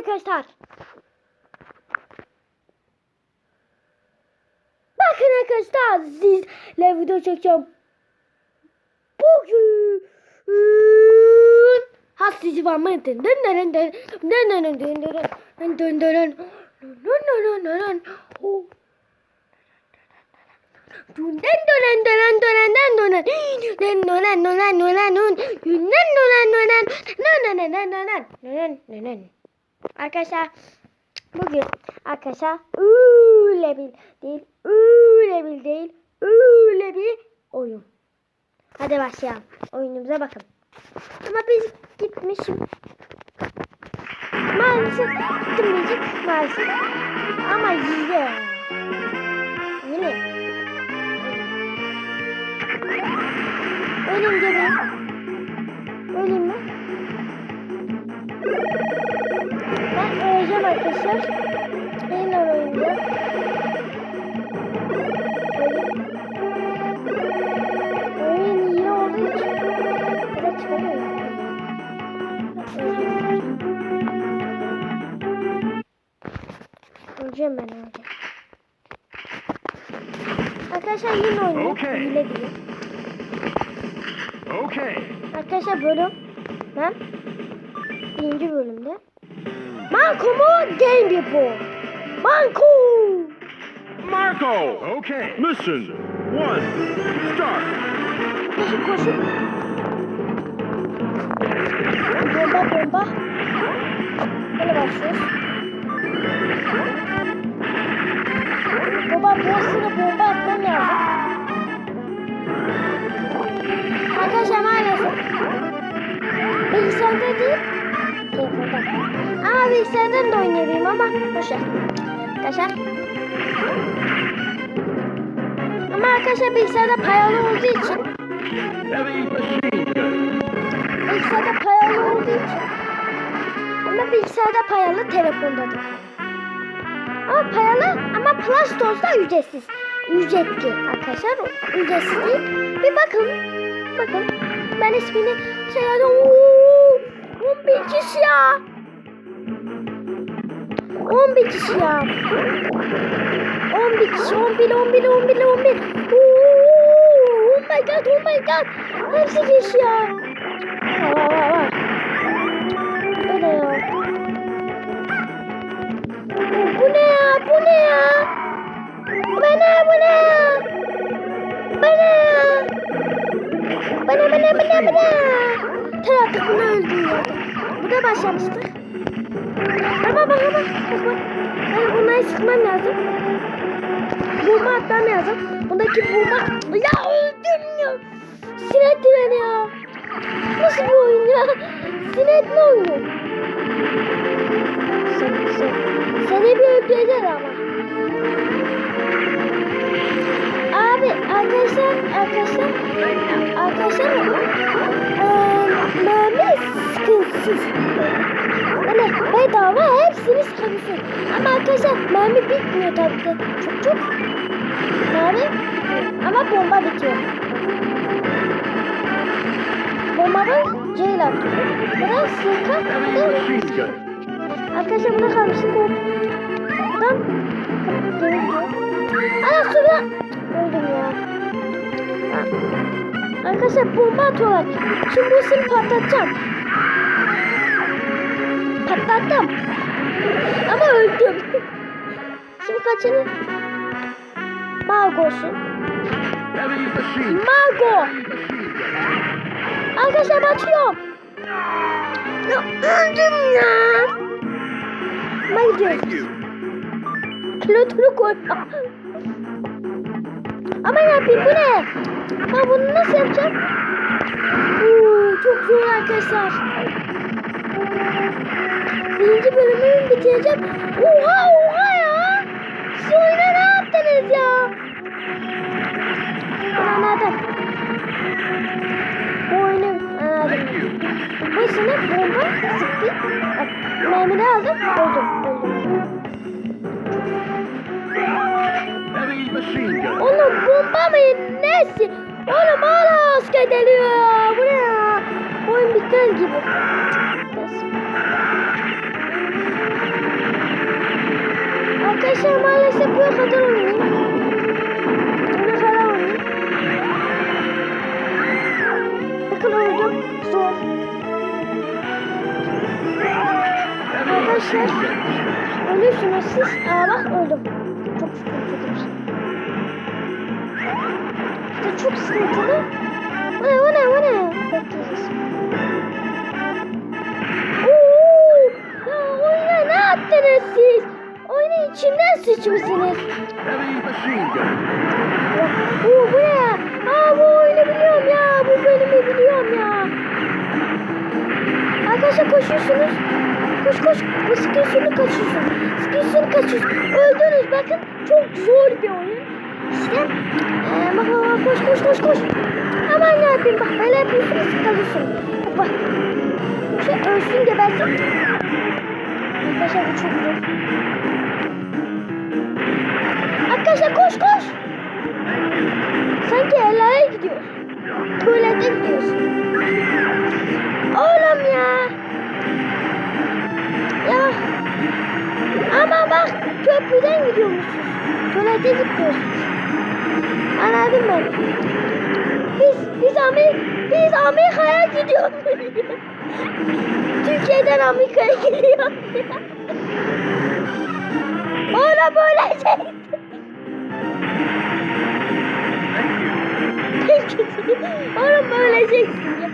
arkadaşlar. Bakın arkadaşlar sizle video çekeceğim. Bugün has sizi var mı? Dın dın dın dın dın dın dın dın dın dın dın dın dın dın dın dın dın dın Oh. Dun dun dun dun dun dun dun dun. Arkadaşlar bugün arkadaşlar öyle bir değil öyle bir değil öyle bir oyun. Hadi başlayalım. Oyunumuza bakın. Ama biz gitmişim. Maalesef gitmeyecek maalesef. Ama yine. Yine. Ölüm gibi. Arkadaşlar. Yine oynayacağım. Ölüm. Oyun iyi olduğu için biraz çıkamıyorum. Öleceğim ben öleceğim. Arkadaşlar yine oynuyor. Okey. Hile diye. Okay. Arkadaşlar bölüm ben birinci bölümde Marco mu game yapıyor? Marco! Marco. Okay. Mission one. Start. Koşun koşun. Bomba bomba. Böyle başlıyoruz. Baba bu bomba atmam lazım. Arkadaşlar maalesef bilgisayarda değil bilgisayardan da oynayayım ama boşver. Arkadaşlar. Ama arkadaşlar bilgisayarda payalı olduğu için bilgisayarda payalı olduğu için ama bilgisayarda payalı telefonda da. Ama payalı ama Plus Store'da ücretsiz. Ücretli arkadaşlar. Ücretsiz değil. Bir bakın. Bakın. Ben ismini şey yazdım. Oo, 11 kişi ya. 11 kişi ya. 11 kişi. 11, 11, 11, 11. Oo, oh my god, oh my god. Hepsi kişi ya. Ne ya? Bu ne ya? Bu ne ya? Bu ne? Bu ne ya? Bu ne ya? Bu ne? Bu ne? Tarafta bunu öldüğü yerde. Burada başlamıştık. Ama bak bak bak bak. Ben bunları sıkmam lazım. Bomba atmam lazım. Bundaki bomba... Ya öldüm ya. Sinetli beni ya. Nasıl bir oyun ya? Sinetli oyun. Sen, sen, seni bir öldüreceğiz ama. Abi arkadaşlar arkadaşlar arkadaşlar sıkıntısız. Böyle bedava hepsini sıkabilirsin. Ama arkadaşlar mermi bitmiyor tabii ki. Çok çok mermi ama bomba bitiyor. Bombanın C atıyor. Biraz sıkı. Heavy machine gun. Arkadaşlar buna kalmışım bu. Adam gerekiyor. Ana suda öldüm ya. Arkadaşlar bomba atıyorlar. Şimdi bu seni patlatacağım. Patlattım. Ama öldüm. Şimdi kaçını? Mago'sun. Mago. Arkadaşlar batıyorum. Ya öldüm ya. Ben gidiyorum. Pilotunu koy. Ama ne yapayım bu ne? Ben bunu nasıl yapacağım? Oo, çok zor arkadaşlar. Birinci bölümü bitireceğim. Oha oha ya. Siz oyuna ne yaptınız ya? Anladım. Bu oyunu anladım. Bu sene bomba sıktı. Mermini aldım. Öldüm. Öldüm. Oğlum bomba mı? Nesi? Oğlum hala asker geliyor. Bu ne ya? Oyun bitmez gibi. Bas. Oraya kadar oynayayım. Oraya kadar oynayayım. Bakın öldüm. Zor. Arkadaşlar ölüyorsunuz siz. Aa bak öldüm. Çok sıkıntılı. İşte çok sıkıntılı. Bu ne bu ne bu ne? Bekleyeceğiz. Machine gun. Oo bu ne? Aa bu oyunu biliyorum ya. Bu bölümü biliyorum ya. Arkadaşlar koşuyorsunuz. Koş koş. Bu skillsunu kaçıyorsun. Skillsunu kaçıyorsun. Öldünüz bakın. Çok zor bir oyun. İşte. Ee, bak bak koş koş koş koş. Aman ne yapayım bak böyle yapıyorsunuz kalıyorsun. Bak bak. Şey ölsün gebersin. Arkadaşlar bu çok zor. Arkadaşlar koş koş. Sanki ellere gidiyoruz. Tuvalete gidiyoruz. Oğlum ya. Ya. Ama bak köprüden gidiyormuşuz. Tuvalete gitmiyoruz. Anladın mı? Biz biz Amerika biz Amerika'ya gidiyoruz. Türkiye'den Amerika'ya gidiyoruz. Oğlum böyle şey. Oğlum öleceksin ya.